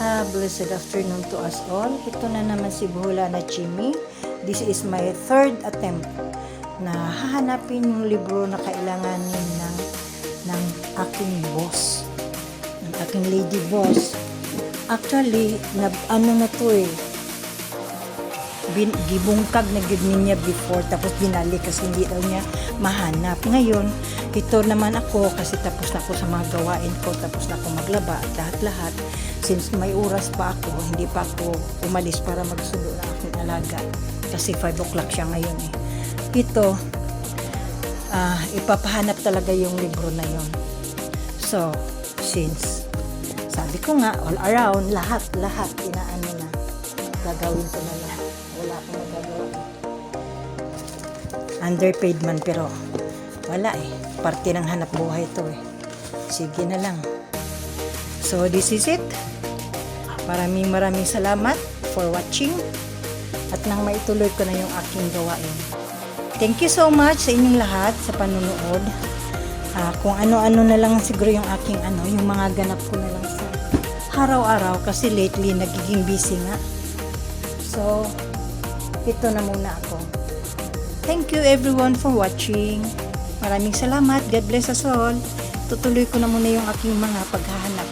Ah, blessed afternoon to us all. Ito na naman si Bula na Chimi. This is my third attempt na hahanapin yung libro na kailanganin ng ng aking boss. Ng aking lady boss. Actually, na, ano na to eh, bin, gibungkag na gid niya before tapos binalik kasi hindi daw niya mahanap. Ngayon, ito naman ako kasi tapos na ako sa mga gawain ko, tapos na ako maglaba at lahat-lahat. Since may oras pa ako, hindi pa ako umalis para magsundo ng aking alaga. Kasi 5 o'clock siya ngayon eh. Ito, ah, ipapahanap talaga yung libro na yon. So, since sabi ko nga, all around, lahat, lahat, inaano na, gagawin ko na lahat. Wala akong magagawa. Underpaid man, pero wala eh. Parte ng hanap buhay to eh. Sige na lang. So, this is it. Maraming maraming salamat for watching at nang maituloy ko na yung aking gawain. Thank you so much sa inyong lahat sa panunood. Ah, kung ano-ano na lang siguro yung aking ano, yung mga ganap ko na lang sa araw-araw kasi lately nagiging busy nga. So, ito na muna ako. Thank you everyone for watching. Maraming salamat. God bless us all. Tutuloy ko na muna yung aking mga paghahanap.